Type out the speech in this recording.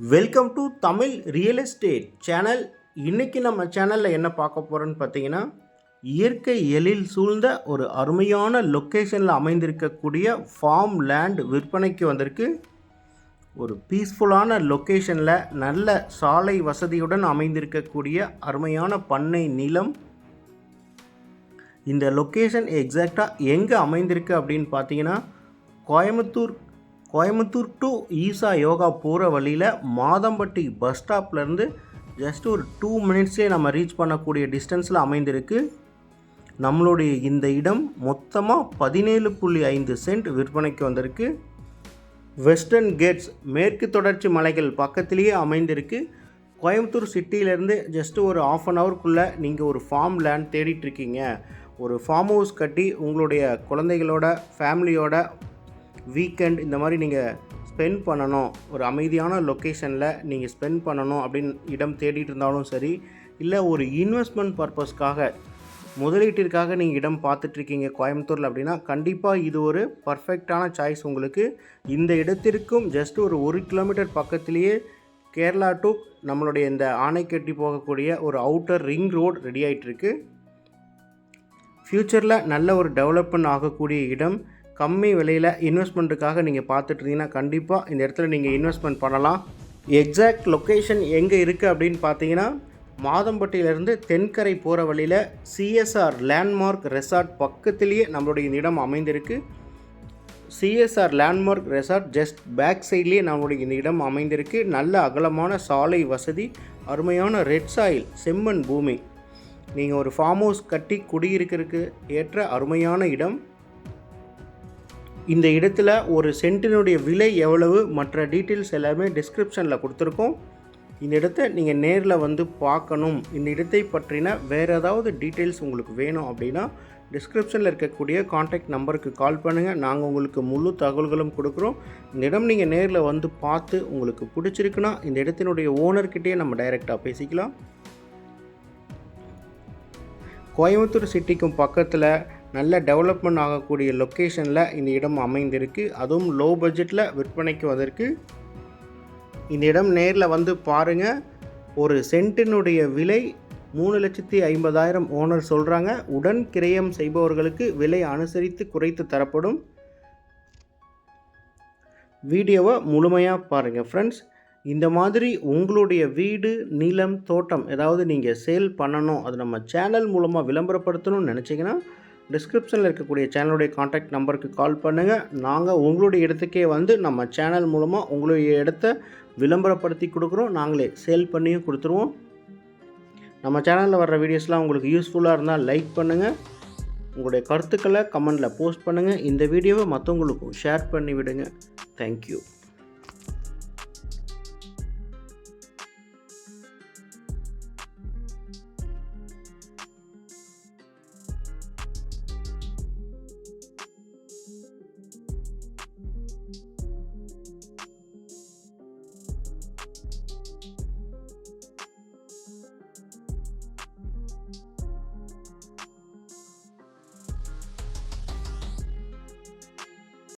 Welcome to Tamil real estate channel இன்றைக்கி நம்ம சேனலில் என்ன பார்க்க போகிறோன்னு பார்த்தீங்கன்னா இயற்கை எழில் சூழ்ந்த ஒரு அருமையான லொக்கேஷனில் அமைந்திருக்கக்கூடிய ஃபார்ம் லேண்ட் விற்பனைக்கு வந்திருக்கு. ஒரு பீஸ்ஃபுல்லான லொக்கேஷனில் நல்ல சாலை வசதியுடன் அமைந்திருக்கக்கூடிய அருமையான பண்ணை நிலம். இந்த லொக்கேஷன் எக்ஸாக்டாக எங்கே அமைந்திருக்கு அப்படின்னு பார்த்தீங்கன்னா கோயம்புத்தூர் கோயம்புத்தூர் டு ஈசா யோகா போகிற வழியில் மாதம்பட்டி பஸ் ஸ்டாப்லேருந்து ஜஸ்ட் ஒரு டூ மினிட்ஸ்லேயே நம்ம ரீச் பண்ணக்கூடிய டிஸ்டன்ஸில் அமைந்திருக்கு. நம்மளுடைய இந்த இடம் மொத்தமாக பதினேழு புள்ளி ஐந்து சென்ட் விற்பனைக்கு வந்திருக்கு. வெஸ்டர்ன் கேட்ஸ் மேற்கு தொடர்ச்சி மலைகள் பக்கத்திலேயே அமைந்திருக்கு. கோயம்புத்தூர் சிட்டியிலேருந்து ஜஸ்ட் ஒரு ஆஃப் அன் ஹவருக்குள்ளே நீங்கள் ஒரு ஃபார்ம் லேண்ட் தேடிட்டுருக்கீங்க ஒரு ஃபார்ம் ஹவுஸ் கட்டி உங்களுடைய குழந்தைகளோட ஃபேமிலியோட வீக்கெண்ட் இந்த மாதிரி நீங்கள் ஸ்பெண்ட் பண்ணணும். ஒரு அமைதியான லொக்கேஷனில் நீங்கள் ஸ்பெண்ட் பண்ணணும் அப்படின்னு இடம் தேடிட்டு இருந்தாலும் சரி இல்லை ஒரு இன்வெஸ்ட்மெண்ட் பர்பஸ்க்காக முதலீட்டிற்காக நீங்கள் இடம் பார்த்துட்ருக்கீங்க கோயம்புத்தூரில் அப்படின்னா கண்டிப்பாக இது ஒரு பர்ஃபெக்டான சாய்ஸ் உங்களுக்கு. இந்த இடத்திற்கும் ஜஸ்ட் ஒரு ஒரு கிலோமீட்டர் பக்கத்திலேயே கேரளா டு நம்மளுடைய இந்த ஆணைக்கட்டி போகக்கூடிய ஒரு அவுட்டர் ரிங் ரோடு ரெடி ஆகிட்டுருக்கு ஃப்யூச்சரில் நல்ல ஒரு டெவலப்மெண்ட் ஆகக்கூடிய இடம் கம்மி விலையில் இன்வெஸ்ட்மெண்ட்டுக்காக நீங்கள் பார்த்துட்டு இருந்தீங்கன்னா கண்டிப்பாக இந்த இடத்துல நீங்கள் இன்வெஸ்ட்மெண்ட் பண்ணலாம். எக்ஸாக்ட் லொக்கேஷன் எங்கே இருக்குது அப்படின்னு பார்த்தீங்கன்னா மாதம்பட்டியிலேருந்து தென்கரை போகிற வழியில் சிஎஸ்ஆர் லேண்ட்மார்க் ரெசார்ட் பக்கத்துலேயே நம்மளுடைய இந்த இடம் அமைந்திருக்கு. CSR landmark resort just back சைட்லேயே நம்மளுடைய இந்த இடம் அமைந்திருக்கு. நல்ல அகலமான சாலை வசதி அருமையான ரெட் சாயில் செம்மண் பூமி. நீங்கள் ஒரு ஃபார்ம் ஹவுஸ் கட்டி குடியிருக்கிறதுக்கு ஏற்ற அருமையான இடம். இந்த இடத்துல ஒரு சென்ட்டினுடைய விலை எவ்வளவு? மற்ற டீட்டெயில்ஸ் எல்லாமே டிஸ்கிரிப்ஷனில் கொடுத்துருக்கோம். இந்த இடத்த நீங்கள் நேரில் வந்து பார்க்கணும். இந்த இடத்தை பற்றின வேறு ஏதாவது டீட்டெயில்ஸ் உங்களுக்கு வேணும் அப்படின்னா டிஸ்கிரிப்ஷனில் இருக்கக்கூடிய காண்டாக்ட் நம்பருக்கு கால் பண்ணுங்கள் நாங்கள் உங்களுக்கு முழு தகவல்களும் கொடுக்குறோம். இந்த இடம் நீங்கள் நேரில் வந்து பார்த்து உங்களுக்கு பிடிச்சிருக்குன்னா இந்த இடத்தினுடைய ஓனர்கிட்டேயே நம்ம டைரெக்டாக பேசிக்கலாம். கோயம்புத்தூர் சிட்டிக்கும் பக்கத்தில் நல்ல டெவலப்மெண்ட் ஆகக்கூடிய லொக்கேஷனில் இந்த இடம் அமைந்திருக்கு. அதுவும் லோ பட்ஜெட்டில் விற்பனைக்கு வந்திருக்கு. இந்த இடம் நேரில் வந்து பாருங்கள் ஒரு சென்ட்டினுடைய விலை மூணு லட்சத்தி ஐம்பதாயிரம் ஓனர் சொல்கிறாங்க உடன் கிரயம் செய்பவர்களுக்கு விலை அனுசரித்து குறைத்து தரப்படும். வீடியோவை முழுமையாக பாருங்கள் ஃப்ரெண்ட்ஸ் இந்த மாதிரி உங்களுடைய வீடு நிலம் தோட்டம் ஏதாவது நீங்கள் சேல் பண்ணணும் அது நம்ம சேனல் மூலமாக விளம்பரப்படுத்தணும்னு நினச்சிங்கன்னா டிஸ்கிரிப்ஷனில் இருக்கக்கூடிய சேனலுடைய காண்டாக்ட் நம்பருக்கு கால் பண்ணுங்கள் நாங்கள் உங்களுடைய இடத்துக்கே வந்து நம்ம சேனல் மூலமாக உங்களுடைய இடத்த விளம்பரப்படுத்தி கொடுக்குறோம். நாங்களே சேல் பண்ணியும் கொடுத்துருவோம். நம்ம சேனலில் வர்ற வீடியோஸ்லாம் உங்களுக்கு யூஸ்ஃபுல்லாக இருந்தால் லைக் பண்ணுங்கள் உங்களுடைய கருத்துக்களை கமெண்டில் போஸ்ட் பண்ணுங்கள் இந்த வீடியோவை மற்றவங்களுக்கும் ஷேர் பண்ணி விடுங்க தேங்க்யூ